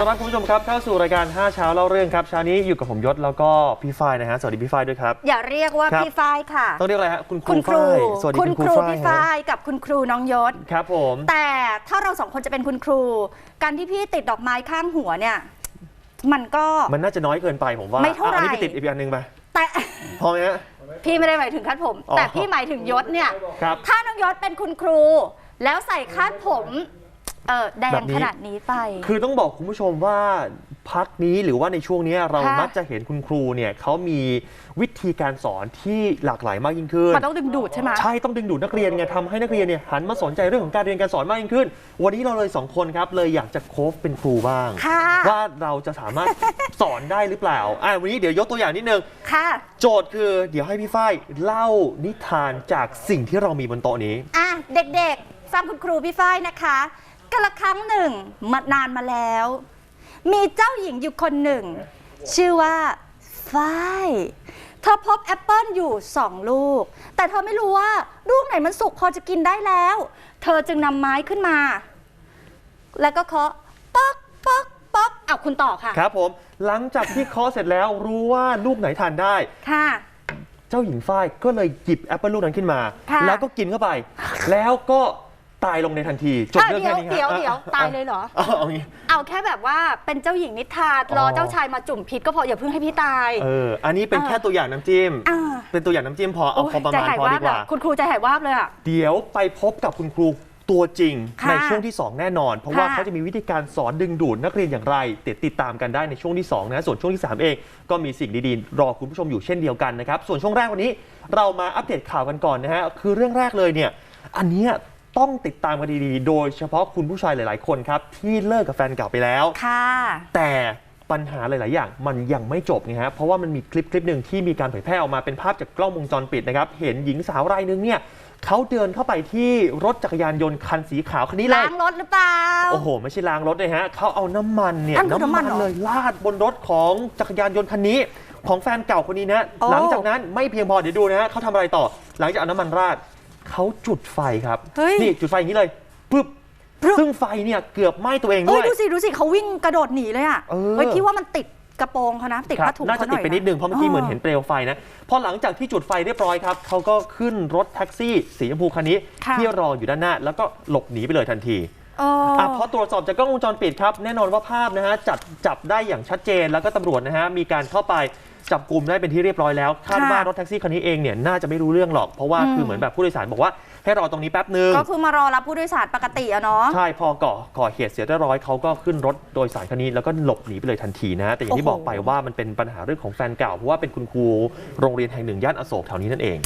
ต้อนรับคุณผู้ชมครับเข้าสู่รายการ 5 เช้าเล่าเรื่องครับเช้านี้อยู่กับผมยศแล้วก็พี่ฝ้ายนะฮะสวัสดีพี่ฝ้ายด้วยครับ อย่าเรียกว่าครับพี่ฝ้ายค่ะ ต้องเรียกอะไรฮะคุณคคุรูณครูฝ้ายสวัสดีคุคุณณคครูรูฝ้ายพี่ฮะฝ้ายกับคุณครูน้องยศครับผม แต่ถ้าเราสองคนจะเป็นคุณครู การที่พี่ติดดอกไม้ข้างหัวเนี่ย มันก็มันน่าจะน้อยเกินไปผมว่าไม่เท่าไหร่อะอันนี้ไปติดอีกอันหนึ่งไปแต่พอไหมฮะพี่ไม่ได้หมายถึงคาดผมอ๋อแต่พี่หมายถึงยศเนี่ยครับถ้าน้องยศเป็นคุณครู แล้วใส่คาดผม เออแดแบงบนี้ขนาดนี้ไป คือต้องบอกคุณผู้ชมว่าพักนี้หรือว่าในช่วงนี้เราค่ะมักจะเห็นคุณครูเนี่ยเขามีวิธีการสอนที่หลากหลายมากยิ่งขึ้นมันต้องดึงดูดใช่ไหมใช่ต้องดึงดูดนักเรียนไงทำให้นักเรียนเนี่ยหันมาสนใจเรื่องของการเรียนการสอนมากยิ่งขึ้น วันนี้เราเลยสองคนครับเลยอยากจะโค้ชเป็นครูบ้างค่ะว่าเราจะสามารถสอนได้หรือเปล่าอะวันนี้เดี๋ยวยกตัวอย่างนิดนึงค่ะ โจทย์คือเดี๋ยวให้พี่ฝ้ายเล่านิทานจากสิ่งที่เรามีบนโต๊ะนี้อะเด็กๆฟังคุณครูพี่ฝ้ายนะคะ กละครั้งหนึ่งมานานมาแล้ว มีเจ้าหญิงอยู่คนหนึ่ง ชื่อว่าฝ้ายเธอพบแอปเปิลอยู่สองลูก แต่เธอไม่รู้ว่าลูกไหนมันสุกพอจะกินได้แล้ว เธอจึงนำไม้ขึ้นมา แล้วก็เคาะป๊อกป๊อกป๊อกเอาคุณต่อค่ะ ครับผม หลังจากที่เคาะเสร็จแล้วรู้ว่าลูกไหนทานได้ ค่ะ เจ้าหญิงฝ้ายก็เลยหยิบแอปเปิลลูกนั้นขึ้นมา ค่ะ แล้วก็กินเข้าไป แล้วก็ ตายลงในทันทีจบอะเรื่องเดี๋แค่ยวนี้ครับเดี๋ยวอะเดี๋ยวอะตายเลยเหรอเอาเอางี้เอาแค่แบบว่าเป็นเจ้าหญิงนิทราอ๋อรอเจ้าชายมาจุ่มพิษก็พออย่าเพิ่งให้พี่ตายเอออันนี้เป็นอ่าแค่ตัวอย่างน้ำจิ้มอ่าเป็นตัวอย่างน้ำจิ้มพอเอาพอประใจมาณหายพอวาดีบกว่าอะคุณครูใจหายวาบเลยอะเดี๋ยวไปพบกับคุณครูตัวจริงค่ะในช่วงที่ 2 แน่นอน เพราะว่าค่ะเขาจะมีวิธีการสอนดึงดูดนักเรียนอย่างไรติดติดตามกันได้ในช่วงที่ 2 นะ ส่วนช่วงที่ 3 เอง ก็มีสิ่งดีๆ รอคุณผู้ชมอยู่เช่นเดียวกันนะครับ ส่วนช่วงแรกวันนี้ เรามาอัปเดตข่าวกันก่อนนะฮะคือเรื่องแรกเลยเนี่ยอันเนี้ย ต้องติดตามกันดีๆ โดยเฉพาะคุณผู้ชายหลาย ๆ คนครับ ที่เลิกกับแฟนเก่าไปแล้ว ค่ะ แต่ปัญหาหลาย ๆ อย่างมันยังไม่จบไงฮะ เพราะว่ามันมีคลิปคลิปหนึ่งที่มีการเผยแพร่ออกมาเป็นภาพจากกล้องวงจรปิดนะครับ เห็นหญิงสาวรายหนึงเนี่ยเขาเดินเข้าไปที่รถจักรยานยนต์คันสีขาวคันนี้เลล้าย งรถหรือเปล่า โอ้โห ไม่ใช่ล้างรถเลยฮะ เขาเอาน้ำมันเนี่ยนั่นคือน้ำมันเหรอเลยลาดบนรถของจักรยานยนต์คันนี้ ของแฟนเก่าคนนี้นะ โอ้ หลังจากนั้นไม่เพียงพอเดี๋ยวดูนะฮะเขาทำอะไรต่อ หลังจากเอาน้ำมันราด เขาจุดไฟครับ เฮ้ย นี่จุดไฟอย่างนี้เลยปึ๊บปึ๊บซึ่งไฟเนี่ยเกือบไหม้ตัวเองเอ้ด้ยวยดูสิดูสิเขาวิ่งกระโดดหนีเลยอะเออ เฮ้ยพี่ว่ามันติดกระโปรงเขานะติดครับผ้าถุงน่าจะเขาหติดน่อยไปนิดนึงเพราะเมื่อกี้เหมือนเห็นเปลวไฟนะ พอหลังจากที่จุดไฟเรียบร้อยครับเขาก็ขึ้นรถแท็กซี่สีชมพูคันนี้ ค่ะ ที่รออยู่ด้านหน้า แล้วก็หลบหนีไปเลยทันทีเอออะพอตรวจสอบจากกล้องวงจรปิดครับ แน่นอนว่าภาพนะฮะจับจับได้อย่างชัดเจนแล้วก็ตำรวจนะฮะมีการเข้าไป จับกลุ่มได้เป็นที่เรียบร้อยแล้วคาดค่ะว่ารถแท็กซี่คันนี้เองเนี่ยน่าจะไม่รู้เรื่องหรอก เพราะว่าอืมคือเหมือนแบบผู้โดยสารบอกว่าให้รอตรงนี้แป๊บนึงก็คือมารอรับผู้โดยสารปกติอะเนาะใช่พอก่อก่อเหตุเสียเรียบร้อยเขาก็ขึ้นรถโดยสารคันนี้แล้วก็หลบหนีไปเลยทันทีนะฮะแต่อย่างที่โอ้บโหอกไปว่ามันเป็นปัญหาเรื่องของแฟนเก่าเพราะว่าเป็นคุณครูโรงเรียนแห่งหนึ่งย่านอโศกแถวนี้นั่นเอง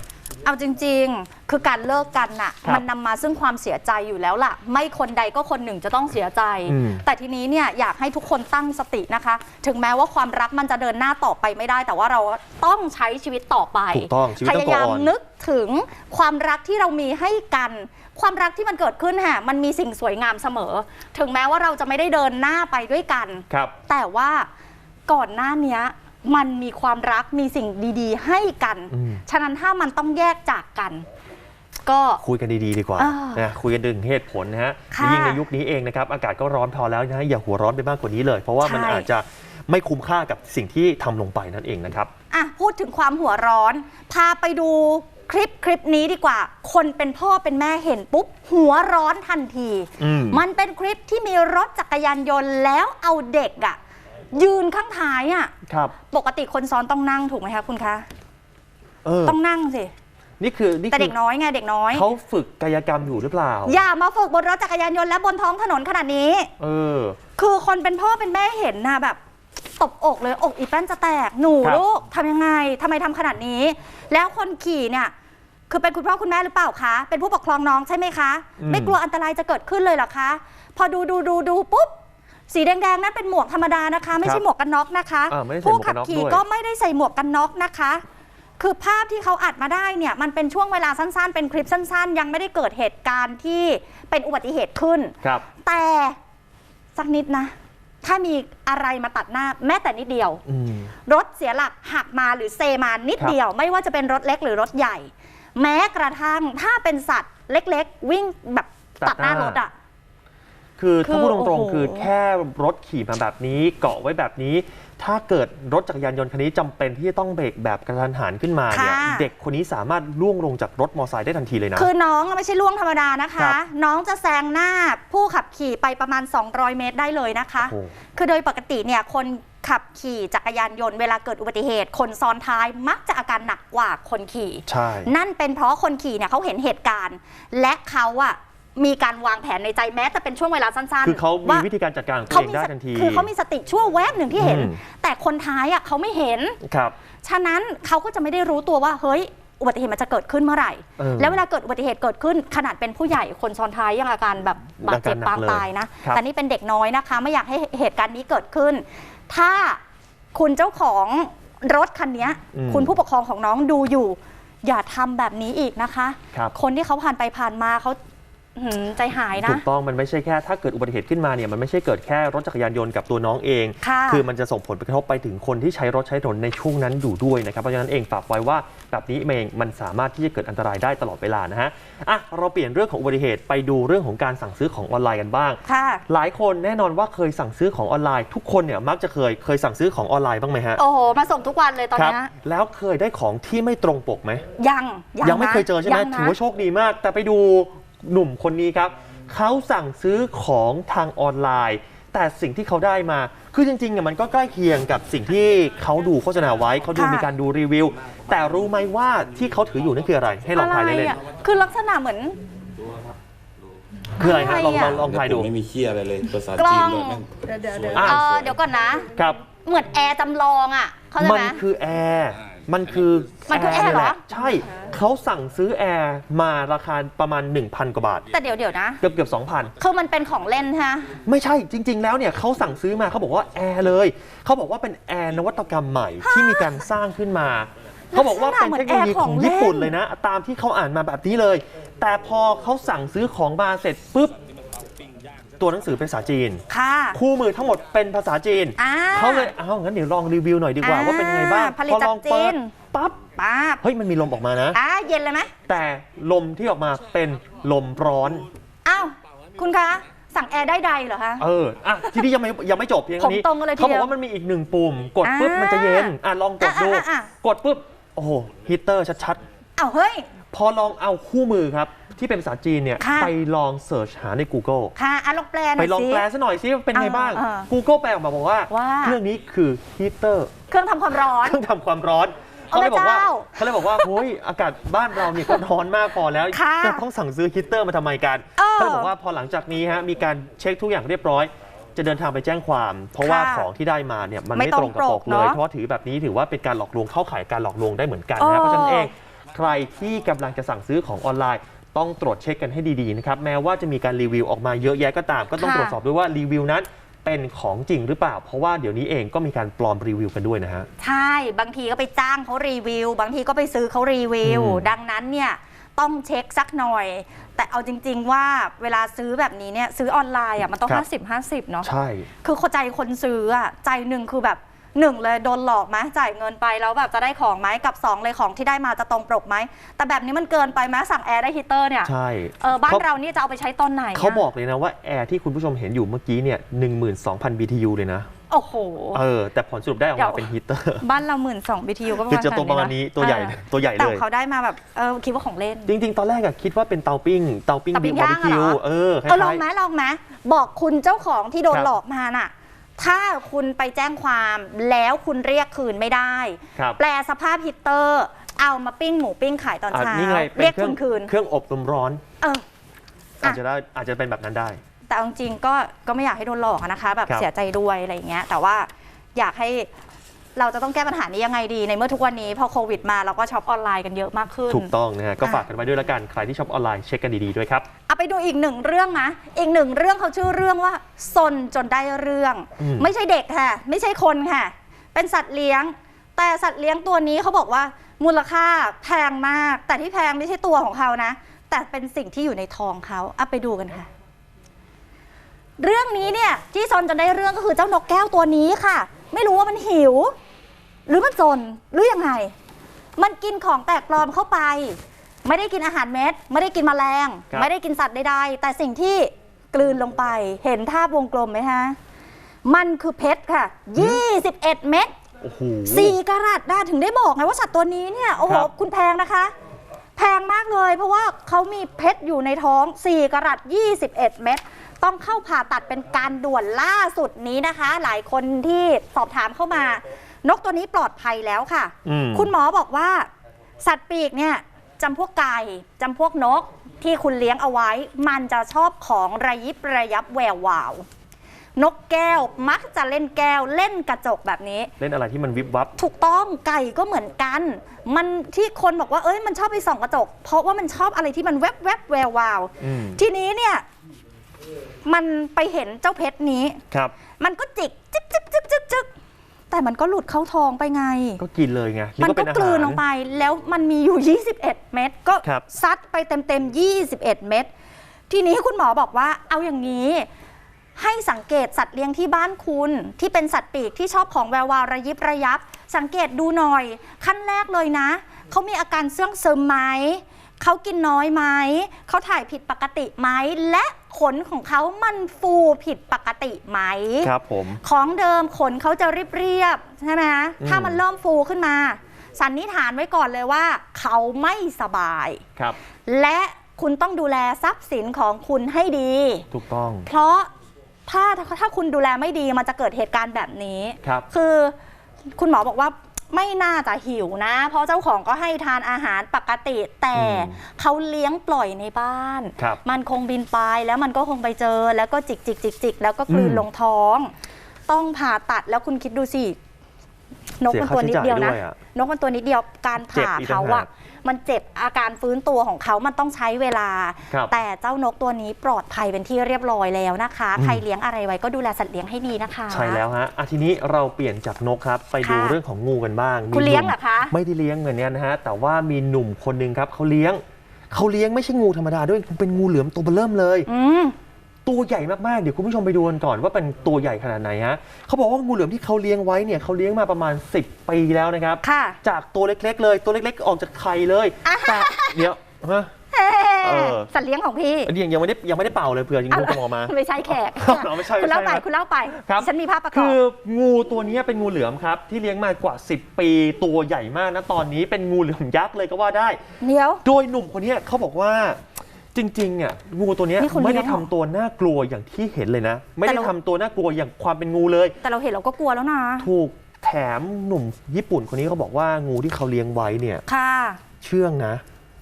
เอาจริง ๆ คือการเลิกกันน่ะ ครับมันนำมาซึ่งความเสียใจอยู่แล้วล่ะ ไม่คนใดก็คนหนึ่งจะต้องเสียใจ อืม แต่ทีนี้เนี่ยอยากให้ทุกคนตั้งสตินะคะ ถึงแม้ว่าความรักมันจะเดินหน้าต่อไปไม่ได้ แต่ว่าเราต้องใช้ชีวิตต่อไป ถูกต้องชีวิตพต้องยายาม go on นึกถึงความรักที่เรามีให้กัน ความรักที่มันเกิดขึ้นฮะมันมีสิ่งสวยงามเสมอ ถึงแม้ว่าเราจะไม่ได้เดินหน้าไปด้วยกัน ครับ แต่ว่าก่อนหน้าเนี้ย มันมีความรักมีสิ่งดีๆ ให้กัน อืม ฉะนั้นถ้ามันต้องแยกจากกัน ก็ คุยกันดีๆดีกว่าอ่านะคุยกันดึงเหตุผลนะฮะค่ะยิ่งในยุคนี้เองนะครับอากาศก็ร้อนพอแล้วนะฮะอย่าหัวร้อนไปมากกว่านี้เลย เพราะว่ามันใช่ อาจจะไม่คุ้มค่ากับสิ่งที่ทำลงไปนั่นเองนะครับ อะพูดถึงความหัวร้อน พาไปดูคลิปคลิปนี้ดีกว่า คนเป็นพ่อเป็นแม่เห็นปุ๊บ หัวร้อนทันที อืม มันเป็นคลิปที่มีรถจักรยานยนต์แล้วเอาเด็กอะ ยืนข้างท้ายอะครับ ปกติคนซ้อนต้องนั่งถูกไหมคะคุณคะ เออต้องนั่งสิ นี่คือนี่แต่คืเด็กน้อยไงเด็กน้อย เขาฝึกกายกรรมอยู่หรือเปล่า อย่ามาฝึกบนรถจักรยานยนต์และบนท้องถนนขนาดนี้ เออ คือคนเป็นพ่อเป็นแม่เห็นนะแบบตบอกเลยอกอีแป้นจะแตกหนูครับ ลูกทำยังไงทำไมทำขนาดนี้ แล้วคนขี่เนี่ยคือเป็นคุณพ่อคุณแม่หรือเปล่าคะเป็นผู้ปกครองน้องใช่ไหมคะไม่กลัวอันตรายจะเกิดขึ้นเลยเหรอคะ พอดูดูดูดูปุ๊บ สีแดงๆนั่นเป็นหมวกธรรมดานะคะ ไม่ใช่หมวกกันน็อกนะคะ อ่าไม่ได้ใส่หมวผู้กกัขันน็อกขี่ด้วย ก็ไม่ได้ใส่หมวกกันน็อกนะคะ คือภาพที่เขาอัดมาได้เนี่ยมันเป็นช่วงเวลาสั้นๆ เป็นคลิปสั้นๆ ยังไม่ได้เกิดเหตุการณ์ที่เป็นอุบัติเหตุขึ้น ครับ แต่สักนิดนะ ถ้ามีอะไรมาตัดหน้าแม้แต่นิดเดียว อืม รถเสียหลักหักมาหรือเซมานิดครับ เดียว ไม่ว่าจะเป็นรถเล็กหรือรถใหญ่ แม้กระทั่งถ้าเป็นสัตว์เล็กๆ วิ่งแบบตัดหน้ารถอะ คือคือถ้าพูดตรงโอ้โหๆคือแค่รถขี่มาแบบนี้เกาะไว้แบบนี้ ถ้าเกิดรถจักรยานยนต์คันนี้จำเป็นที่จะต้องเบรกแบบกระทันหันขึ้นมาเนี่ยค่ะ เด็กคนนี้สามารถล่วงลงจากรถมอเตอร์ไซค์ได้ทันทีเลยนะ คือน้องไม่ใช่ล่วงธรรมดานะครัคะบน้องจะแซงหน้าผู้ขับขี่ไปประมาณ 200 เมตรได้เลยนะคะ โอ้โห คือโดยปกติเนี่ยคนขับขี่จักรยานยนต์เวลาเกิดอุบัติเหตุ คนซ้อนท้ายมักจะอาการหนักกว่าคนขี่ ใช่ นั่นเป็นเพราะคนขี่เนี่ยเขาเห็นเหตุการณ์ และเขาอะ มีการวางแผนในใจแม้แต่เป็นช่วงเวลาสั้นๆคือเขามีว่าวิธีการจัดการของตัวเขาเองมีได้สทันที คือเขามีสติชั่วแวบหนึ่งที่เห็นอืมแต่คนท้ายอะเขาไม่เห็นครับ ฉะนั้นเขาก็จะไม่ได้รู้ตัวว่าเฮ้ยอุบัติเหตุมันจะเกิดขึ้นเมื่อไหร่เออแล้วเวลาเกิดอุบัติเหตุเกิดขึ้น ขนาดเป็นผู้ใหญ่คนซ้อนท้ายยังอาการแบบบาดเจ็บอาการหนัปากงเลยตายนะครับแต่นี่เป็นเด็กน้อยนะคะ ไม่อยากให้เหตุการณ์นี้เกิดขึ้น ถ้าคุณเจ้าของรถคันเนี้ยอืมคุณผู้ปกครองของน้องดูอยู่ อย่าทำแบบนี้อีกนะคะครับคนที่เขาผ่านไปผ่านมาเขา หืมใจหายนะ ถูกต้องมันไม่ใช่แค่ถ้าเกิดอุบัติเหตุขึ้นมาเนี่ยมันไม่ใช่เกิดแค่รถจักรยานยนต์กับตัวน้องเองค่ะอมันจะส่งผลกระทบไปถึงคนที่ใช้รถใช้ถนนในช่วงนั้นอยู่ด้วยนะครับเพราะฉะนั้นเองฝากไว้ว่าแบบนี้เองมันสามารถที่จะเกิดอันตรายได้ตลอดเวลานะฮะอะเราเปลี่ยนเรื่องของอุบัติเหตุไปดูเรื่องของการสั่งซื้อของออนไลน์กันบ้าง ค่ะ หลายคนแน่นอนว่าเคยสั่งซื้อของออนไลน์ ทุกคนเนี่ยมักจะเคยเคยสั่งซื้อของออนไลน์บ้างไหมฮะโอ้โห มาส่งทุกวันเลยตอนครับเนี้ยแล้วเคยได้ของที่ไม่ตรงปกไหมยังยังไม่นะเคยเจอใช่ไหมยังนะถือว่าโชคดีมาก แต่ไปดู หนุ่มคนนี้ครับเขาสั่งซื้อของทางออนไลน์ แต่สิ่งที่เขาได้มา คือจริงๆเนี่ยมันก็ใกล้เคียงกับสิ่งที่เขาดูโฆษณาไว้ เขาดูค่ะ มีการดูรีวิว แต่รู้ไหมว่าที่เขาถืออยู่นั่นคืออะไร ให้ลองทายเล่นอะคือลักษณะเหมือน ๆคืออะไรฮะลองลองลองทายดูไม่มีเคียอะไรเลยภาษากล้จีอนงด้วยแม่งอะเออเดี๋ยวก่อนนะ ครับ เหมือนแอร์จำลองอะ เข้าใจมัไหมคือแอร์ มันคือมันคือแอร์เหรอแหละใช่เขาสั่งซื้อแอร์มาราคาประมาณ 1,000 กว่าบาท แต่เดี๋ยวเดี๋ยวนะ เกือบเกือบ2,000 คือมันเป็นของเล่นฮะ ไม่ใช่จริง ๆ แล้วเนี่ยเขาสั่งซื้อมาเขาบอกว่าแอร์เลยเขาบอกว่าเป็นแอร์นวัตกรรมใหม่ที่มีการสร้างขึ้นมาเขาบอกว่าเป็นเทคโนโลยีของญี่ปุ่นเลยนะ ตามที่เขาอ่านมาแบบนี้เลย แต่พอเขาสั่งซื้อของมาเสร็จปุ๊บ ตัวหนังสือเป็นภาษาจีน ค่ะ คู่มือทั้งหมดเป็นภาษาจีน อ่าเขาเลยเอางั้นเดี๋ยวลองรีวิวหน่อยดีกว่า อ่าว่าเป็นยังไงบ้างผลิตพอลองจากจีเปิดนปั๊บป้าบเฮ้ยมันมีลมออกมานะ อ่าเย็นเลยไหมแต่ลมที่ออกมาเป็นลมร้อน อ้าวคุณคะ สั่งแอร์ได้ใดเหรอคะ เอออะทีนี้ยังไม่ยังไม่จบเพียงผมเท่านี้ตรงกันเลยทีเขาบเดีอกยวว่ามันมีอีกหนึ่งปุ่ม กดปุ๊บอ่ามัมันจะเย็นอะลองกดดู อะอะอะ กดปุ๊บ โอ้โหฮีตเตอร์ชัดอ้าวเฮ้ย ๆ พอลองเอาคู่มือครับ ที่เป็นภาษาจีนเนี่ยค่ะ ไปลองเสิร์ชหาใน Google ค่ะอะลองแปลหน่ไปอยลองสิแปลซะหน่อยซิว่าเป็นไงบ้างอ่าอ่า Google แปลออกมาบอกว่า ว่าเครื่องนี้คือฮีตเตอร์ เครื่องทำความร้อน เครื่องทำความร้อนเอาเขาเลยบอกว่าพระเจ้าเขาเลยบอกว่าเฮ้ยอากาศบ้านเราเนี่ยก็ร้อนมากพอแล้วค่ะจะต้องสั่งซื้อฮีตเตอร์มาทำไมกันเออเขาเลยบอกว่าพอหลังจากนี้ฮะมีการเช็คทุกอย่างเรียบร้อย จะเดินทางไปแจ้งความ เพราะว่าค่ะของที่ได้มาเนี่ยมันไม่ไม่ตตรรงงกับปปกกเนเลยอะเพราะถือแบบนี้ถือว่าเป็นการหลอกลวงเข้าข่ายการหลอกลวงได้เหมือนกันเอนะอเพราะฉะนั้นเองใครที่กำลังจะสั่งซื้อของออนไลน์ ต้องตรวจเช็คกันให้ดีๆนะครับแม้ว่าจะมีการรีวิวออกมาเยอะแยะก็ตาม ก็ต้องค่ะตรวจสอบด้วยว่ารีวิวนั้นเป็นของจริงหรือเปล่า เพราะว่าเดี๋ยวนี้เองก็มีการปลอมรีวิวกันด้วยนะฮะ ใช่ บางทีก็ไปจ้างเขารีวิว บางทีก็ไปซื้อเขารีวิว อืม ดังนั้นเนี่ยต้องเช็คสักหน่อย แต่เอาจริง ๆ ว่าเวลาซื้อแบบนี้เนี่ยซื้อออนไลน์อะมันต้อง50 50 เนาะ ใช่ คือเข้าใจคนซื้ออะใจหนึ่งคือแบบ หนึ่งเลยโดนหลอกไหมจ่ายเงินไปแล้วแบบจะได้ของไหมกับสองเลยของที่ได้มาจะตรงปกไหม แต่แบบนี้มันเกินไปไหมสั่งแอร์ได้ฮีตเตอร์เนี่ยใช่เออบ้านขเรานี่จะเอาไปใช้ตอนไหนะเขาบอกเลยนะว่าแอร์ที่คุณผู้ชมเห็นอยู่เมื่อกี้เนี่ย12,000 BTU เลยนะโอ้โห เออ แต่ผลสรุปได้ออกเดี๋มายวเป็นฮีตเตอร์ บ้านเราหมื่นสอง BTU ก็ประคือมาณจะตัวประมาณนี้ตัวใหญ่เออตัวใหญ่แต่เลยเขาได้มาแบบ เออคิดว่าของเล่น จริง ๆ ตอนแรกอะคิดว่าเป็นเตาปิ้ง เตาปิ้งเตาปิ้งบาร์บีย่างคิวเหรอเออคเออลอล้างยไหมลองไหมบอกคุณเจ้าของที่โดนครับหลอกมาน่ะ ถ้าคุณไปแจ้งความแล้วคุณเรียกคืนไม่ได้ๆครับ แปลสภาพฮีตเตอร์ เอามาปิ้งหมูปิ้งขายตอนอะเช้านี่ไงเป็เรียนกเครื่คุองณคืนเครื่องอบลมร้อน เออ อะ อาจจะได้อาจจะเป็นแบบนั้นได้ แต่เอาจริงๆก็ก็ไม่อยากให้โดนหลอกอะนะคะ แบบครับ เสียใจด้วยอะไรอย่างเงี้ยแต่ว่าอยากให้ เราจะต้องแก้ปัญหานี้ยังไงดีในเมื่อทุกวันนี้พอโควิดมาเราก็ช็อปออนไลน์กันเยอะมากขึ้น ถูกต้องนะฮะก็อะฝากกันไว้ด้วยละกันใครที่ช็อปออนไลน์เช็คกันดีๆด้วยครับเอาไปดูอีกหนึ่งเรื่องนะอีกหนึ่งเรื่องเขาชื่อเรื่องว่าซนจนได้เรื่องอืมไม่ใช่เด็กค่ะ ไม่ใช่คนค่ะ เป็นสัตว์เลี้ยง แต่สัตว์เลี้ยงตัวนี้เขาบอกว่ามูลค่าแพงมาก แต่ที่แพงไม่ใช่ตัวของเขานะ แต่เป็นสิ่งที่อยู่ในท้องเขาเอาไปดูกันค่ะ เรื่องนี้เนี่ยที่ซนจนได้เรื่องก็คือเจ้านกแก้วตัวนี้ค่ะ ไม่รู้ว่ามันหิว หรือมันจนหรือยังไง มันกินของแปลกปลอมเข้าไป ไม่ได้กินอาหารเม็ด ไม่ได้กินแมลง ครับ ไม่ได้กินสัตว์ใดๆ แต่สิ่งที่กลืนลงไปเห็นภาพวงกลมไหมฮะ มันคือเพชรค่ะ 21 เม็ด โอ้โห สี่กะรัตได้ถึงได้บอกไงว่าสัตว์ตัวนี้เนี่ยโอ้โหครับ คุณแพงนะคะ แพงมากเลย เพราะว่าเขามีเพชรอยู่ในท้อง 4กะรัต21 เม็ดต้องเข้าผ่าตัดเป็นการด่วนล่าสุดนี้นะคะ หลายคนที่สอบถามเข้ามา นกตัวนี้ปลอดภัยแล้วค่ะอืมคุณหมอบอกว่า สัตว์ปีกเนี่ยจำพวกไก่จำพวกนกที่คุณเลี้ยงเอาไว้ มันจะชอบของระยิบระยับแวววาวนกแก้วมักจะเล่นแก้วเล่นกระจกแบบนี้ เล่นอะไรที่มันวิบวับ ถูกต้องไก่ก็เหมือนกัน มันที่คนบอกว่าเอ้ยมันชอบไปส่องกระจก เพราะว่ามันชอบอะไรที่มันแวบแวบๆแวววาวอืมทีนี้เนี่ยมันไปเห็นเจ้าเพชรนี้ครับ มันก็จิกจึ๊กจึ๊กจึ๊กจึ๊กจึ๊ก แต่มันก็หลุดเข้าท้องไปไง ก็กินเลยไงมันเป็ก็อากลืหารนลงไป แล้วมันมีอยู่ 21 เม็ดก็ครับซัดไปเต็มๆ 21 เม็ดทีนี้คุณหมอบอกว่าเอาอย่างนี้ ให้สังเกตสัตว์เลี้ยงที่บ้านคุณ ที่เป็นสัตว์ปีกที่ชอบของแวววาวระยิบระยับ สังเกตดูหน่อย ขั้นแรกเลยนะเขามีอาการเสื่องซึมไหม เขากินน้อยไหม เขาถ่ายผิดปกติไหม และขนของเขามันฟูผิดปกติไหม ครับผม ของเดิมขนเขาจะเรียบๆใช่ไหมคะอืมถ้ามันเริ่มฟูขึ้นมา สันนิษฐานไว้ก่อนเลยว่า เขาไม่สบาย ครับ และคุณต้องดูแลทรัพย์สินของคุณให้ดี ถูกต้อง เพราะถ้าถ้าคุณดูแลไม่ดีมันจะเกิดเหตุการณ์แบบนี้ ครับ คือคุณหมอบอกว่า ไม่น่าจะหิวนะ เพราะเจ้าของก็ให้ทานอาหารปกติ แต่อืมเขาเลี้ยงปล่อยในบ้านครับมันคงบินไปแล้วมันก็คงไปเจอ แล้วก็จิกจิกจิกจิกแล้วก็กลืนอืมลงท้อง ต้องผ่าตัดแล้วคุณคิดดูสินกมันตัวนิดเดียวนะเสียค่าใช้จ่ายด้วยอะนกมันตัวนิดเดียวการเจ็บผ่าอีกเขาต่างหาอะก มันเจ็บอาการฟื้นตัวของเขามันต้องใช้เวลาครับแต่เจ้านกตัวนี้ปลอดภัยเป็นที่เรียบร้อยแล้วนะคะอืมใครเลี้ยงอะไรไว้ก็ดูแลสัตว์เลี้ยงให้ดีนะคะใช่แล้วฮะอะทีนี้เราเปลี่ยนจากนกครับ ไปดูค่ะเรื่องของงูกันบ้างมีคุณเลี้ยงนุ่มเหรอคะไม่ได้เลี้ยงเหมือนกันนะฮะแต่ว่ามีหนุ่มคนหนึ่งครับเขาเลี้ยงเขาเลี้ยงไม่ใช่งูธรรมดาด้วยเป็นงูเหลือมตัวเบอเริ่มเลยอืม ตัวใหญ่มาก ๆ เดี๋ยวคุณผู้ชมไปดูกันก่อนว่าเป็นตัวใหญ่ขนาดไหนฮะเขาบอกว่างูเหลือมที่เขาเลี้ยงไว้เนี่ยเขาเลี้ยงมาประมาณ 10 ปีแล้วนะครับ ค่ะ จากตัวเล็ก ๆ เลยตัวเล็ก ๆ ออกจากไข่เลยอ่าแต่เดี๋ยวฮะเฮ้เออ สัตว์เลี้ยงของพี่อันนี้ยังยังไม่ได้ยังไม่ได้เป่าเลยเผื่อยังงูจะออกมา ไม่ใช่แขกเราไม่ใช่คุณเล่าไปไม่ใช่คุณเล่าไปครับฉันมีภาพประกอบคืองูตัวนี้เป็นงูเหลือมครับ ที่เลี้ยงมากว่า 10 ปีตัวใหญ่มากนะตอนนี้เป็นงูเหลือมยักษ์เลยก็ว่าได้เดี๋ยวโดยหนุ่มคนนี้เขาบอกว่า จริงๆเนี่ยงูตัวเนี้ยนี่คุณไม่ได้เลี้ยงเหรอทำตัวน่ากลัวอย่างที่เห็นเลยนะ ไม่ได้แต่เราทำตัวน่ากลัวอย่างความเป็นงูเลย แต่เราเห็นเราก็กลัวแล้วนะ ถูกแถมหนุ่มญี่ปุ่นคนนี้เขาบอกว่างูที่เขาเลี้ยงไว้เนี่ย ค่ะ เชื่องนะ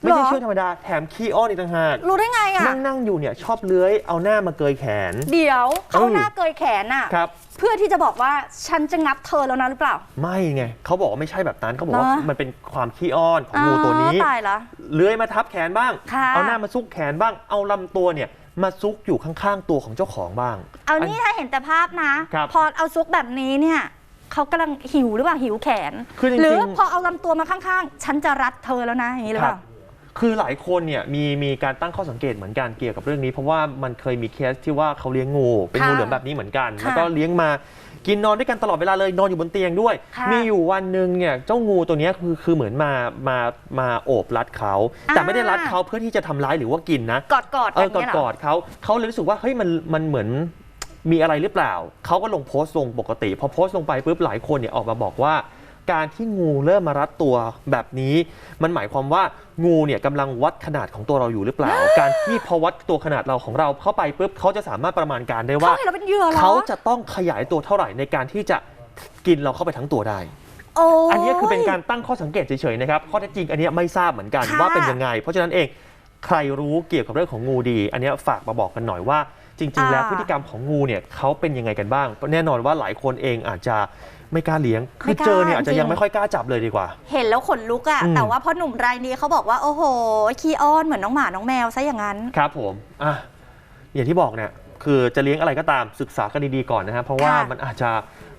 ไม่ใช่หรอเชื่องธรรมดาแถมขี้อ้อนอีกต่างหากรู้ได้ไงอะนั่งนั่งๆอยู่เนี่ยชอบเลื้อยเอาหน้ามาเกยแขน เดี๋ยวเขาเออหน้าเกยแขนอะครับเพื่อที่จะบอกว่าฉันจะงับเธอแล้วนะหรือเปล่า ไม่ไงเขาบอกว่าไม่ใช่แบบนั้นเขาบอกว่าเหรอมันเป็นความขี้อ้อนของงูตัวนี้อ๋อตายละเลื้อยมาทับแขนบ้างค่ะเอาหน้ามาซุกแขนบ้างเอาลำตัวเนี่ยมาซุกอยู่ข้างๆตัวของเจ้าของบ้าง เอานี่ถ้าเห็นแต่ภาพนะครับพอเอาซุกแบบนี้เนี่ยเขากำลังหิวหรือเปล่าหิวแขนคือจริงๆหรือพอเอาลำตัวมาข้างๆ ฉันจะรัดเธอแล้วนะอย่างนี้หรือเปล่า คือหลายคนเนี่ยมีมีการตั้งข้อสังเกตเหมือนกันเกี่ยวกับเรื่องนี้ เพราะว่ามันเคยมีเคสที่ว่าเขาเลี้ยงงูเป็นค่ะงูเหลือมแบบนี้เหมือนกันค่ะแล้วก็เลี้ยงมากินนอนด้วยกันตลอดเวลาเลยนอนอยู่บนเตียงด้วยค่ะมีอยู่วันหนึ่งเนี่ยเจ้างูตัวเนี้ยคือคือเหมือนมามามาโอบรัดเขาแต่ไม่ได้รัดเขาเพื่อที่จะทำร้ายหรือว่ากินนะกอดกอดเอกันอกอดเนี่ยกเหรออดเขาเขาเลยรู้สึกว่าเฮ้ยมันมันเหมือนมีอะไรหรือเปล่า เขาก็ลงโพสต์ลงปกติ พอโพสต์ลงไปปุ๊บหลายคนเนี่ยออกมาบอกว่า การที่งูเริ่มมารัดตัวแบบนี้ มันหมายความว่างูเนี่ยกำลังวัดขนาดของตัวเราอยู่หรือเปล่า การที่พอวัดตัวขนาดเราของเราเข้าไปปุ๊บเขาจะสามารถประมาณการได้ว่าเขาเห็นเราเป็นเหยื่อเหรอ เขาจะต้องขยายตัวเท่าไหร่ในการที่จะกินเราเข้าไปทั้งตัวได้ โอ้อันนี้คือเป็นการตั้งข้อสังเกตเฉยๆนะครับ ข้อเท็จจริงอันนี้ไม่ทราบเหมือนกันค่ะ ว่าเป็นยังไง เพราะฉะนั้นเองใครรู้เกี่ยวกับเรื่องของงูดี อันนี้ฝากมาบอกกันหน่อยว่า จริง ๆ แล้วอ่า พฤติกรรมของงูเนี่ยเขาเป็นยังไงกันบ้าง แน่นอนว่าหลายคนเองอาจจะ ไม่กล้าเลี้ยง คือเจอเนี่ยอาจจะยังไม่ค่อยกล้าจับเลยดีกว่า เห็นแล้วขนลุกอะอืม แต่ว่าพ่อหนุ่มรายนี้เขาบอกว่า โอ้โห ขี้อ้อนเหมือนน้องหมาน้องแมวซะอย่างนั้น ครับผมอะอย่างที่บอกเนี่ย คือจะเลี้ยงอะไรก็ตามศึกษากันดีๆก่อนนะฮะ เพราะว่าค่ะ มันอาจจะ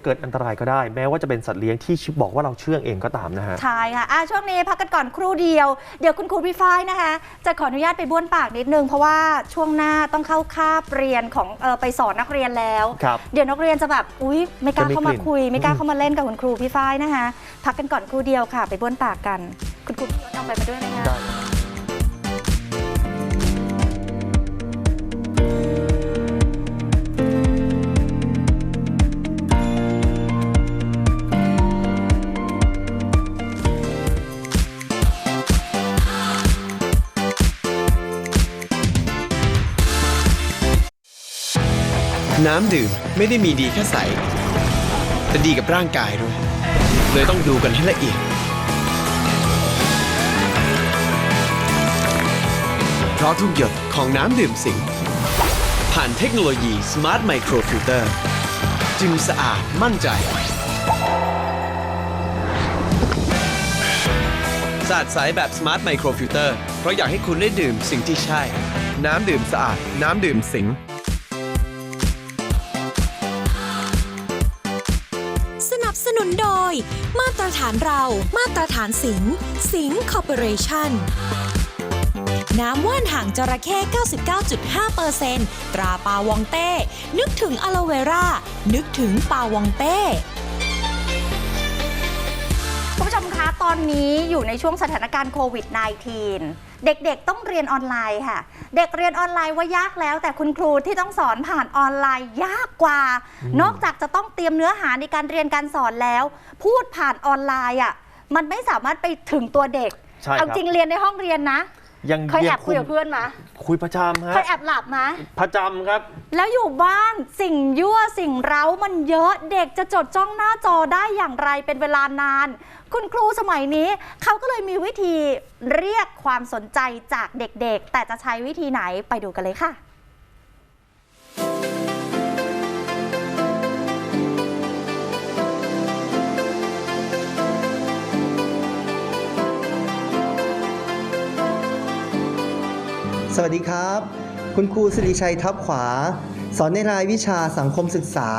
เกิดอันตรายก็ได้ แม้ว่าจะเป็นสัตว์เลี้ยงที่บอกว่าเราเชื่องเองก็ตามนะฮะ ใช่ค่ะอะ ช่วงนี้พักกันก่อนครู่เดียว เดี๋ยวคุณครูพี่ฝ้ายนะคะ จะขออนุญาตไปบ้วนปากนิดนึง เพราะว่าช่วงหน้าต้องเข้าคาบเรียนของเออไปสอนนักเรียนแล้ว ครับเดี๋ยวนักเรียนจะแบบอุ๊ย ไม่กล้าจะมีเข้ามากลิ่น คุย ไม่กล้าอืมเข้ามาเล่นกับคุณครูพี่ฝ้ายนะคะ พักกันก่อนครู่เดียวค่ะ ไปบ้วนปากกัน คุณครูเอาไปมาด้วยไหมคะ ได้ น้ำดื่มไม่ได้มีดีแค่ใส แต่ดีกับร่างกายด้วย เลยต้องดูกันให้ละเอียด เพราะทุกหยดของน้ำดื่มสิง ผ่านเทคโนโลยี Smart Micro Filter จึงสะอาดมั่นใจสะอาดใสแบบ Smart Micro Filter เพราะอยากให้คุณได้ดื่มสิ่งที่ใช่ น้ำดื่มสะอาด น้ำดื่มสิง ย มาตรฐานเรา มาตรฐานสิง สิงคอร์ปอเรชั่นน้ำว่านหางจระเข้ 99.5%ตราปาวองเต้ นึกถึงอะโลเวรา นึกถึงปาวองเต้คุณผู้ชมคะ ตอนนี้อยู่ในช่วงสถานการณ์โควิด -19 เด็กๆต้องเรียนออนไลน์ค่ะ เด็กเรียนออนไลน์ว่ายากแล้ว แต่คุณครูที่ต้องสอนผ่านออนไลน์ยากกว่า นอกจากจะต้องเตรียมเนื้อหาในการเรียนการสอนแล้ว พูดผ่านออนไลน์อะมันไม่สามารถไปถึงตัวเด็กใช่ครับเอาจริงเรียนในห้องเรียนนะ ยังเคยแอบคุยกับเพื่อนมาคุยประจำฮะเคยแอบหลับมาประจำครับ แล้วอยู่บ้านสิ่งยั่วสิ่งเร้ามันเยอะเด็กจะจดจ้องหน้าจอได้อย่างไรเป็นเวลานาน คุณครูสมัยนี้ เขาก็เลยมีวิธีเรียกความสนใจจากเด็กๆ แต่จะใช้วิธีไหนไปดูกันเลยค่ะ สวัสดีครับ คุณครูสิริชัยทับขวา สอนในรายวิชาสังคมศึกษา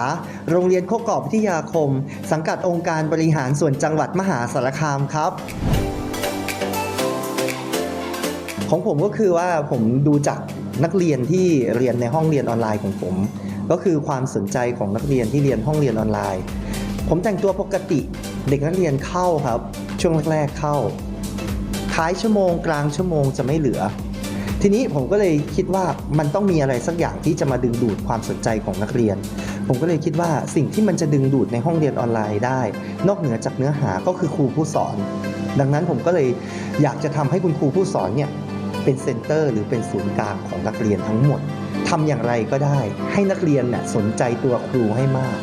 โรงเรียนโคกอบวิทยาคม สังกัดองค์การบริหารส่วนจังหวัดมหาสารคามครับ ของผมก็คือว่าผมดูจากนักเรียนที่เรียนในห้องเรียนออนไลน์ของผม ก็คือความสนใจของนักเรียนที่เรียนห้องเรียนออนไลน์ ผมแต่งตัวปกติเด็กนักเรียนเข้าครับ ช่วงแรกๆเข้าท้ายชั่วโมงกลางชั่วโมงจะไม่เหลือ ทีนี้ผมก็เลยคิดว่ามันต้องมีอะไรสักอย่างที่จะมาดึงดูดความสนใจของนักเรียน ผมก็เลยคิดว่าสิ่งที่มันจะดึงดูดในห้องเรียนออนไลน์ได้ นอกเหนือจากเนื้อหาก็คือครูผู้สอน ดังนั้นผมก็เลยอยากจะทำให้คุณครูผู้สอนเนี่ยเป็นเซ็นเตอร์หรือเป็นศูนย์กลางของนักเรียนทั้งหมดทำอย่างไรก็ได้ ให้นักเรียนน่ะสนใจตัวครูให้มาก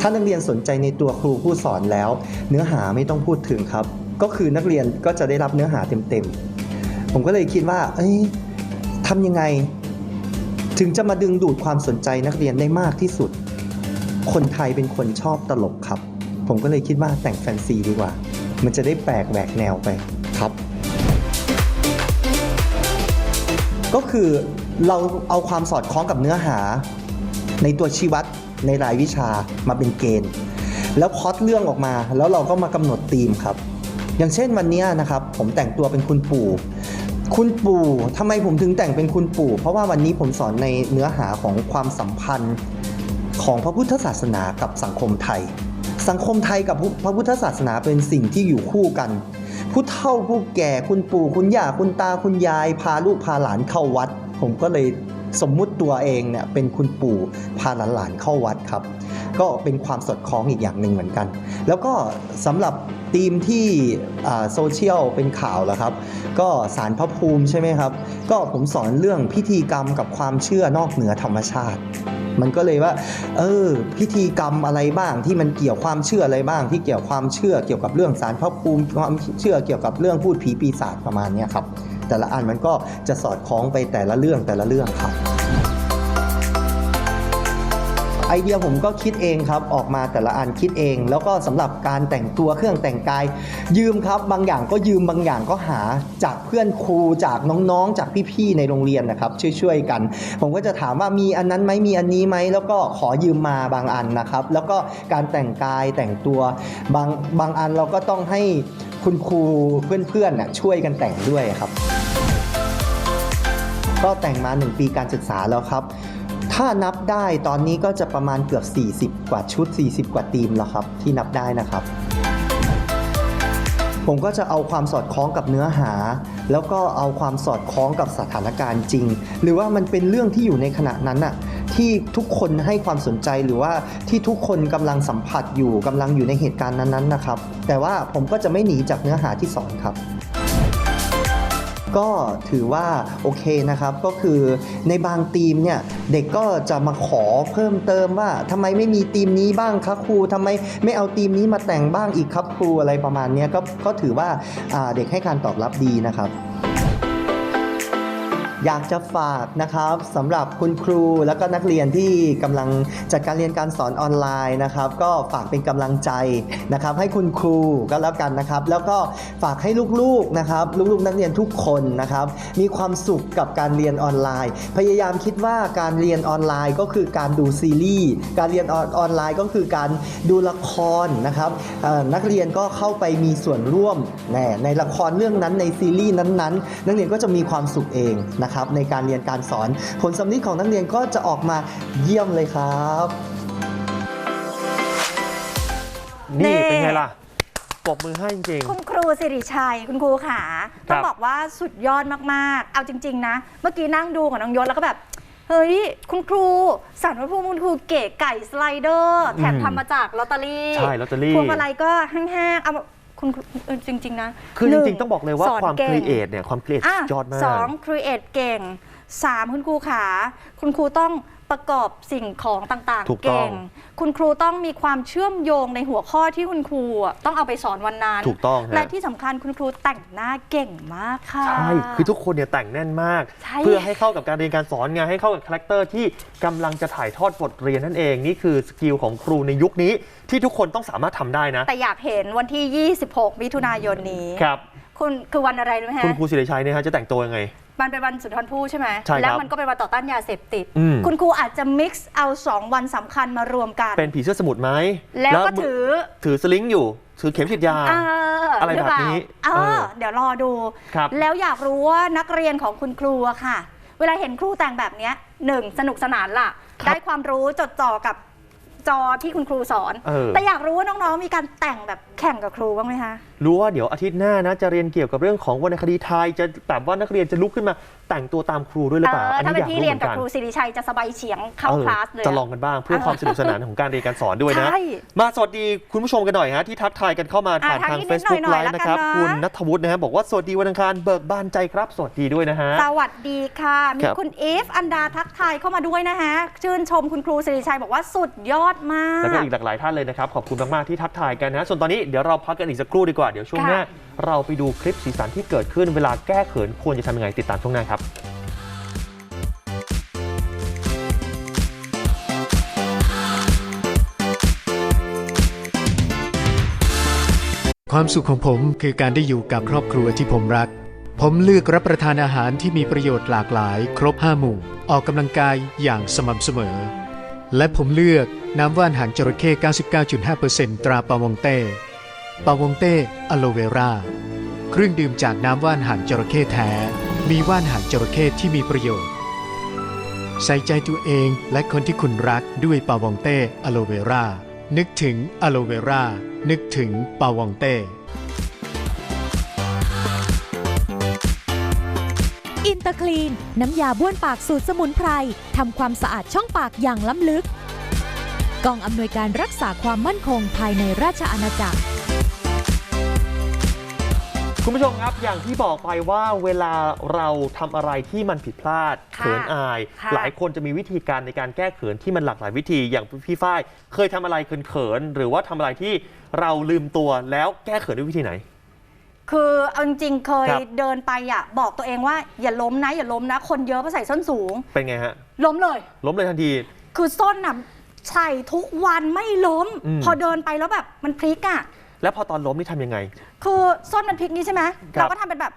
ถ้านักเรียนสนใจในตัวครูผู้สอนแล้ว เนื้อหาไม่ต้องพูดถึงครับ ก็คือนักเรียนก็จะได้รับเนื้อหาเต็มๆผมก็เลยคิดว่า เอ้ย ทำยังไง ถึงจะมาดึงดูดความสนใจนักเรียนได้มากที่สุด คนไทยเป็นคนชอบตลกครับ ผมก็เลยคิดว่าแต่งแฟนซีดีกว่า มันจะได้แปลกแหวกแนวไปครับ ก็คือเราเอาความสอดคล้องกับเนื้อหา ในตัวชี้วัดในรายวิชามาเป็นเกณฑ์ แล้วพล็อตเรื่องออกมา แล้วเราก็มากำหนดธีมครับ อย่างเช่นวันเนี้ยนะครับ ผมแต่งตัวเป็นคุณปู่ คุณปู่ทำไมผมถึงแต่งเป็นคุณปู่ เพราะว่าวันนี้ผมสอนในเนื้อหาของความสัมพันธ์ของพระพุทธศาสนากับสังคมไทย สังคมไทยกับพระพุทธศาสนาเป็นสิ่งที่อยู่คู่กัน ผู้เฒ่าผู้แก่คุณปู่คุณย่าคุณตาคุณยาย พาลูกพาหลานเข้าวัด ผมก็เลยสมมุติตัวเองเนี่ยเป็นคุณปู่พาหลานๆเข้าวัดครับ ก็เป็นความสดคล้องอีกอย่างหนึ่งเหมือนกัน แล้วก็สำหรับทีมที่โซเชียลเป็นข่าวแล้วครับ ก็สารพระภูมิใช่ไหมครับ ก็ผมสอนเรื่องพิธีกรรมกับความเชื่อนอกเหนือธรรมชาติ มันก็เลยว่า เออ พิธีกรรมอะไรบ้างที่มันเกี่ยวความเชื่ออะไรบ้าง ที่เกี่ยวความเชื่อเกี่ยวกับเรื่องสารพระภูมิความเชื่อเกี่ยวกับเรื่องพูดผีปีศาจประมาณนี้ครับแต่ละอันมันก็จะสอดคล้องไปแต่ละเรื่องแต่ละเรื่องครับ ไอเดียผมก็คิดเองครับออกมาแต่ละอันคิดเอง แล้วก็สำหรับการแต่งตัวเครื่องแต่งกาย ยืมครับบางอย่างก็ยืมบางอย่างก็หาจากเพื่อนครูจากน้องๆ จากพี่ๆในโรงเรียนนะครับ ช่วยๆกัน ผมก็จะถามว่ามีอันนั้นไหมมีอันนี้ไหมแล้วก็ขอยืมมาบางอันนะครับ แล้วก็การแต่งกายแต่งตัวบางบางอันเราก็ต้องให้คุณครูเพื่อนๆนะช่วยกันแต่งด้วยครับ ก็แต่งมา 1 ปีการศึกษาแล้วครับ ถ้านับได้ตอนนี้ก็จะประมาณเกือบ 40 กว่าชุด 40 กว่าทีมแล้วครับที่นับได้นะครับ ผมก็จะเอาความสอดคล้องกับเนื้อหา แล้วก็เอาความสอดคล้องกับสถานการณ์จริง หรือว่ามันเป็นเรื่องที่อยู่ในขณะนั้นน่ะที่ทุกคนให้ความสนใจหรือว่าที่ทุกคนกำลังสัมผัสอยู่กำลังอยู่ในเหตุการณ์นั้นๆนะครับ แต่ว่าผมก็จะไม่หนีจากเนื้อหาที่สอนครับ ก็ถือว่าโอเคนะครับก็คือในบางทีมเนี่ยเด็กก็จะมาขอเพิ่มเติมว่าทำไมไม่มีทีมนี้บ้างครับครูทำไมไม่เอาทีมนี้มาแต่งบ้างอีกครับครูอะไรประมาณนี้ก็ก็ถือว่าเด็กให้การตอบรับดีนะครับ อยากจะฝากนะครับสำหรับคุณครูแล้วก็นักเรียนที่กำลังจัดการเรียนการสอนออนไลน์นะครับ ก็ฝากเป็นกำลังใจนะครับ ให้คุณครูก็แล้วกันนะครับ แล้วก็ฝากให้ลูกๆนะครับลูกๆ นักเรียนทุกคนนะครับ มีความสุขกับการเรียนออนไลน์ พยายามคิดว่าการเรียนออนไลน์ก็คือการดูซีรีส์การเรียนออนไลน์ก็คือการดูละครนะครับนักเรียนก็เข้าไปมีส่วนร่วมแน่ในละครเรื่องนั้นในซีรีส์นั้นๆ นักเรียนก็จะมีความสุขเองนะครับในการเรียนการสอน ผลสำลิดของนักเรียนก็จะออกมาเยี่ยมเลยครับนี่นี่เป็นไงล่ะปรบมือให้จริง คุณครูสิริชัยคุณครูขาต้องบอกว่าสุดยอดมากๆ เอาจริง ๆ นะ เมื่อกี้นั่งดูกับน้องยศแล้วก็แบบ เฮ้ย คุณครูสารพระภูมิคุณครูเก๋ไก่สไลเดอร์ แถมอืมทำมาจากลอตเตอรี่ใช่ลอตเตอรี่ พวงมาลัยก็แห้งๆเอามา คุณครูเออจริง ๆ นะคือหจนึ่ริง ๆ ต้องบอกเลยว่าสนความก่คงรีเอทเนี่ยความครีเอทอะยอดมากสองครีเอทเก่ง สามคุณครูขา คุณครูต้องประกอบสิ่งของต่างถูกๆ ต้องเก่งคุณครูต้องมีความเชื่อมโยงในหัวข้อที่คุณครูอะต้องเอาไปสอนวันนั้น ถูกต้องฮะ และที่สำคัญคุณครูแต่งหน้าเก่งมากค่ะ ใช่ คือทุกคนเนี่ยแต่งแน่นมาก ใช่ เพื่อให้เข้ากับการเรียนการสอนไงให้เข้ากับคาแรคเตอร์ที่กำลังจะถ่ายทอดบทเรียนนั่นเอง นี่คือสกิลของครูในยุคนี้ ที่ทุกคนต้องสามารถทำได้นะ แต่อยากเห็นวันที่ 26 มิถุนายนนี้ ครับ คุณคือวันอะไรรู้ไหมคุณฮะครูศิริชัยเนี่ยฮะจะแต่งตัวยังไง มันเป็นวันสุนทรภู่ใช่ไหมใช่ครับ แล้วมันก็เป็นวันต่อต้านยาเสพติด อืมคุณครูอาจจะ mix เอา2วันสำคัญมารวมกัน เป็นผีเสื้อสมุทรไหมแล้วก็มืถือ ถือสลิงอยู่ ถือเข็มฉีดยา เอออะไรหเปล่าแบบนี้เอเอออ เดี๋ยวรอดู ครับ แล้วอยากรู้ว่านักเรียนของคุณครูอะค่ะ เวลาเห็นครูแต่งแบบเนี้ยหนึ่งสนุกสนานล่ะ ครับได้ความรู้จดจ่อกับจอที่คุณครูสอน เออ แต่อยากรู้ว่าน้องๆมีการแต่งแบบแข่งกับครูบ้างไหมคะรู้ว่าเดี๋ยวอาทิตย์หน้านะจะเรียนเกี่ยวกับเรื่องของวรรณคดีไทย จะแบบว่านักเรียนจะลุกขึ้นมาแต่งตัวตามครูด้วยหรือเปล่าเออถ้าเป็นอยากพี่รู้เรีเหยนมือนกับกันครูสิริชัยจะสบายเฉียงเข้าออคลาสเลยจะลองกันบ้างเพื่อความสนุกสนานของการเรียนการสอนด้วยนะ ใช่ มาสวัสดีคุณผู้ชมกันหน่อยฮะที่ทักทายกันเข้ามาผ่านอะทาง ทักนิด Facebook หน่อย Live ๆนะครับละกันนะ คุณนัทวุฒินะฮะบอกว่าสวัสดีวันอังคารเบิกบานใจครับ สวัสดีด้วยนะฮะ สวัสดีค่ะ มีครับ คุณอีฟอันดาทักทายเข้ามาด้วยนะคะชื่นชมคุณครูสิริชัยบอกว่าสุดยอดมาก แล้วก็อีกหลากหลายท่านเลยนะครับ ขอบคุณมาก ๆ ที่ทักทายกันนะ ส่วนตอนนี้เดี๋ยวเราพักกันอีกสักครู่ดีกว่าเดี๋ยวช่วงหน้าเราไปดูคลิปสีสันที่เกิดขึ้นเวลาแก้เขินควรจะทำยังไงติดตามช่วงหน้าครับความสุขของผมคือการได้อยู่กับครอบครัวที่ผมรัก ผมเลือกรับประทานอาหารที่มีประโยชน์หลากหลาย ครบ5หมู่ ออกกำลังกายอย่างสม่ำเสมอ และผมเลือกน้ำว่านหางจระเข้ 99.5%ตราปาวงเต้ ปาวงเต้อะโลเวราเครื่องดื่มจากน้ำว่านหางจระเข้แท้ มีว่านหางจระเข้ที่มีประโยชน์ ใส่ใจตัวเองและคนที่คุณรักด้วยปาวองเต้อะโลเวรานึกถึงอะโลเวรานึกถึงปาวองเต้อินเตอร์คลีน น้ำยาบ้วนปากสูตรสมุนไพรทำความสะอาดช่องปากอย่างล้ำลึก กองอำนวยการรักษาความมั่นคงภายในราชอาณาจักร คุณผู้ชมครับอย่างที่บอกไปว่าเวลาเราทำอะไรที่มันผิดพลาดค่ะเขินอายค่ะหลายคนจะมีวิธีการในการแก้เขินที่มันหลากหลายวิธีอย่างพี่ฝ้ายเคยทำอะไรเขินๆหรือว่าทำอะไรที่เราลืมตัวแล้วแก้เขินด้วยวิธีไหน คือเอาจริงๆเคยครับเดินไปอะบอกตัวเองว่าอย่าล้มนะ อย่าล้มนะ คนเยอะเพราะใส่ส้นสูง เป็นไงฮะล้มเลย ล้มเลยทันที คือส้นอะใส่ทุกวันไม่ล้มอืมพอเดินไปแล้วแบบมันพลิกอะ แล้วพอตอนล้มนี่ทำยังไง คือส้นมันพลิกนี้ใช่ไหมครับ เราก็ทำเป็นแบบ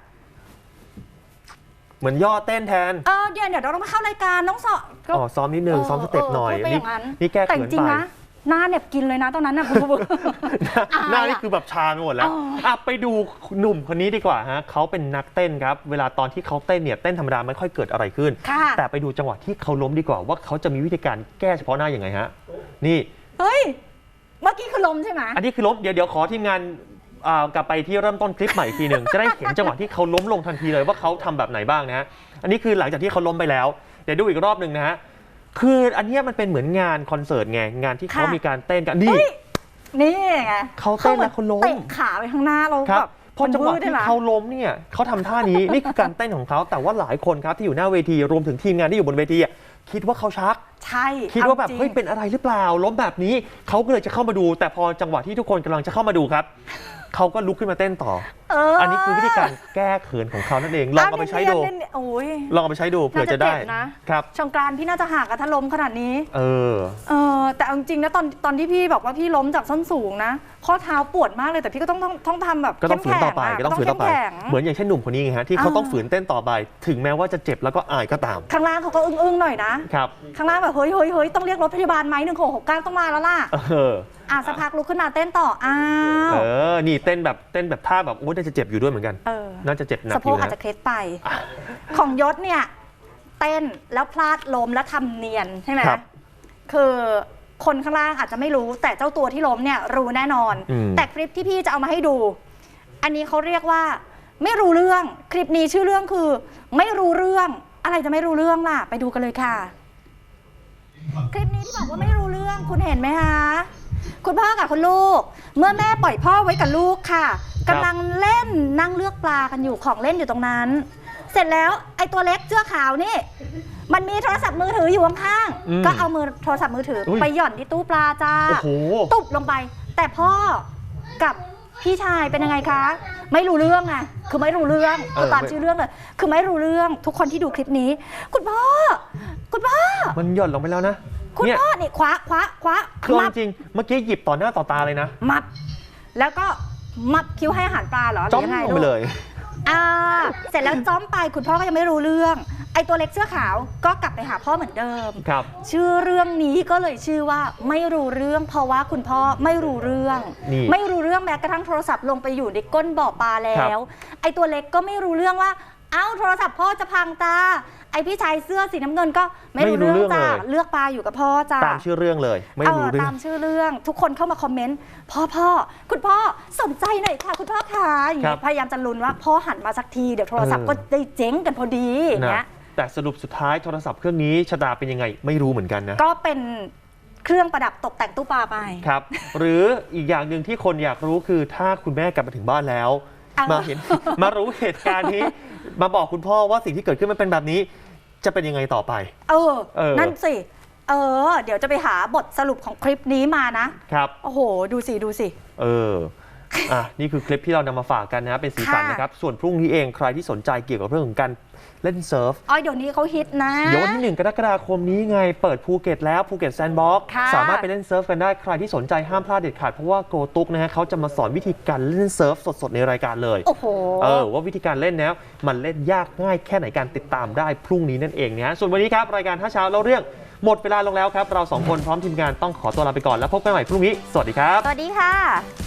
เหมือนย่อเต้นแทน เออเดี๋ยวเดี๋ยวเราต้องมาเข้ารายการต้องสอบอ๋อ ซ้อมนิดนึง ซ้อมสเต็ปหน่อยพูดไปอย่างนั้นนี่แก้แต่เขิจนริงไป ๆนะหน้าเหน็บกินเลยนะตอนนั้นน่ะหน้านี่คือแบบชาไปหมดแล้วอ๋ออะไปดูหนุ่มคนนี้ดีกว่าฮะเขาเป็นนักเต้นครับ เวลาตอนที่เขาเต้นเนี่ยเต้นธรรมดาไม่ค่อยเกิดอะไรขึ้น ค่ะ แต่ไปดูจังหวะที่เขาล้มดีกว่าว่าเขาจะมีวิธีการแก้เฉพาะหน้าอย่างไงฮะ นี่ เฮ้ย เมื่อกี้คือล้มใช่ไหมอันนี้คือล้มเดี๋ยวเดี๋ยวขอทีมงานอ่ากลับไปที่เริ่มต้นคลิปใหม่อีกทีหนึ่ง จะได้เห็นจังหวะที่เขาล้มลงทันทีเลยว่าเขาทำแบบไหนบ้างนะฮะอันนี้คือหลังจากที่เขาล้มไปแล้ว เดี๋ยวดูอีกรอบหนึ่งนะฮะคืออันเนี้ยมันเป็นเหมือนงานคอนเสิร์ตไงงานที่เขาค่ะ มีการเต้นกันนี่นี่ไงเขาเต้นแล้วเขาล้ม เตะขาไปข้างหน้าเราครับแบบพอจังหวะมันวืดด้วที่ยนะเขาล้มเนี่ยเขาทำท่านี้ นี่คือการเต้นของเขาแต่ว่าหลายคนครับที่อยู่หน้าเวทีรวมถึงทีมงานที่อยู่บนเวทีอะ คิดว่าเขาชัก ใช่คิดว่าแบบอจริงเฮ้ยเป็นอะไรหรือเปล่าล้มแบบนี้เขาก็เลยจะเข้ามาดู แต่พอจังหวะที่ทุกคนกำลังจะเข้ามาดูครับ เขาก็ลุกขึ้นมาเต้นต่อ เอออัอันนี้คือวิธีการแก้เขินของเขานั่นเองลองเอาไปใช้ดูโอ้ย ลองเอาไปใช้ดูเผื่อจะได้น่าจะเจ็บนะ ครับ ชงกรานต์พี่น่าจะหักอะถ้าล้มขนาดนี้ เออ เออแต่เอาจริงๆนะตอนตอนที่พี่บอกว่าพี่ล้มจากส้นสูงนะ ข้อเท้าปวดมากเลยแต่พี่ก็ต้องต้องต้องทำแบบก็ต้องฝืนต่อไปเข้มแข็ะก็ต้องฝืนต่อไป เข้มแข็ง เหมือนอย่างเช่นหนุ่มคนนี้ไงฮะที่เขาอ่า ต้องฝืนเต้นต่อไป ถึงแม้ว่าจะเจ็บแล้วก็อายก็ตามข้างล่างเขาก็อึ้งๆหน่อยนะ ครับ ข้างล่างแบบเฮ้ยเฮ้ยเฮ้ยต้องเรียกรถพยาบาลไหมหนึ่งหกหกเก้าต้องมาแล้วล่ะ เออ อะสักพักลุกขึ้นมาเต้นต่อ อ้าว เออ นี่เต้นแบบเต้นแบบท่าแบบโอ้ยน่าจะเจ็บอยู่ด้วยเหมือนกัน เออ น่าจะเจ็บหนักสะอโพยู่กอาจนะจะเคล็ดไป ของยศเนี่ย เต้นแล้วพลาดล้มแล้วทำเนียนใช่ไหมครับ คือคนข้างล่างอาจจะไม่รู้ แต่เจ้าตัวที่ล้มเนี่ยรู้แน่นอน อืม แต่คลิปที่พี่จะเอามาให้ดู อันนี้เขาเรียกว่า ไม่รู้เรื่องคลิปนี้ชื่อเรื่องคือ ไม่รู้เรื่อง อะไรจะไม่รู้เรื่องล่ะ ไปดูกันเลยค่ะ คลิปนี้ที่บอกว่าไม่รู้เรื่องคุณเห็นไหมคะ คุณพ่อกับคุณลูก เมื่อแม่ปล่อยพ่อไว้กับลูกค่ะกำลังเล่นนั่งเลือกปลากันอยู่ของเล่นอยู่ตรงนั้น เสร็จแล้วไอ้ตัวเล็กเสื้อขาวนี่ มันมีโทรศัพท์มือถืออยู่ข้างอืมๆก็เอามือโทรศัพท์มือถืออย ไปหย่อนที่ตู้ปลาจ้า โอ้โห ตุบลงไป แต่พ่อกับพี่ชายเป็นยังไงคะ ไม่รู้เรื่องไงคือไม่รู้เรื่องเออ คือตามไม่ชื่อเรื่องเลยคือไม่รู้เรื่องทุกคนที่ดูคลิปนี้ คุณพ่อ คุณพ่อ มันหย่อนลงไปแล้วนะ คุณเนี่ย พ่อนี่คว้าคว้าคว้าคือเอามับจริงๆเมื่อกี้หยิบต่อหน้าต่อตาเลยนะมับ แล้วก็มับคิ้วให้อาหารปลาเหรอหรืจ้อมยังไงลงลูไปกเลย อ่าเสร็จแล้วจ้อมไปคุณพ่อก็ยังไม่รู้เรื่อง ไอ้ตัวเล็กเสื้อขาวก็กลับไปหาพ่อเหมือนเดิม ครับ ชื่อเรื่องนี้ก็เลยชื่อว่าไม่รู้เรื่อง เพราะว่าคุณพ่อไม่รู้เรื่อง นี่ไม่รู้เรื่องแม้กระทั่งโทรศัพท์ลงไปอยู่ในก้นบ่อปลาแล้วไอ้ตัวเล็กก็ไม่รู้เรื่องว่า เอ้าโทรศัพท์พ่อจะพังตาไอ้พี่ชายเสื้อสีน้ำเงินก็ไม่รู้ไม่รู้เรื่องเรื่องจ้าเลยเลือกปลาอยู่กับพ่อจ้าตามชื่อเรื่องเลย ไม่รู้เรื่อตางมชื่อเรื่องทุกคนเข้ามาคอมเมนต์พ่อพ่อคุณพ่อสนใจหน่อยค่ะ คุณพ่อขาอย่างครันี้บพยายามจะลุ้นว่าพ่อหันมาสักทีเดี๋ยวโทรศัพท์เออก็ได้เจ๊งกันพอดีอย่างเงี้นะยแต่สรุปสุดท้ายโทรศัพท์เครื่องนี้ชะตาเป็นยังไงไม่รู้เหมือนกันนะ ก็เป็นเครื่องประดับตกแต่งตู้ปลาไปครับ หรืออีกอย่างหนึ่งที่คนอยากรู้คือถ้าคุณแม่กลับมาถึงบ้านแล้วเอามาเห็นมารู้เหตุการณ์นี้ มาบอกคุณพ่อว่าสิ่งที่เกิดขึ้นมันเป็นแบบนี้ จะเป็นยังไงต่อไป เออ เออ นั่นสิ เออ เดี๋ยวจะไปหาบทสรุปของคลิปนี้มานะ ครับ โอ้โห ดูสิ ดูสิ เออ อะ นี่คือคลิปที่เรานำมาฝากกันนะครับเป็นสีสันค่ะ นะครับ ส่วนพรุ่งนี้เองใครที่สนใจเกี่ยวกับเรื่องของการ เล่นเซิร์ฟอ้อยเดี๋ยวนี้เขาฮิตนะ เดี๋ยววันที่หนึ่งกรกฎาคมนี้ไงเปิดภูเก็ตแล้วภูเก็ตแซนด์บ็อกค่ะ สามารถไปเล่นเซิร์ฟกันได้ใครที่สนใจห้ามพลาดเด็ดขาด เพราะว่าโกตุกนะฮะเขาจะมาสอนวิธีการเล่นเซิร์ฟสดๆ ในรายการเลย โอ้โห เออว่าวิธีการเล่นแล้วมันเล่นยากง่ายแค่ไหนการติดตามได้พรุ่งนี้นั่นเองนะฮะส่วนวันนี้ครับ รายการท่าเช้าเล่าเรื่องหมดเวลาลงแล้วครับ เราสองคนพร้อมทีมงานต้องขอตัวลาไปก่อนแล้วพบกันใหม่พรุ่งนี้ สวัสดีครับ สวัสดีค่ะ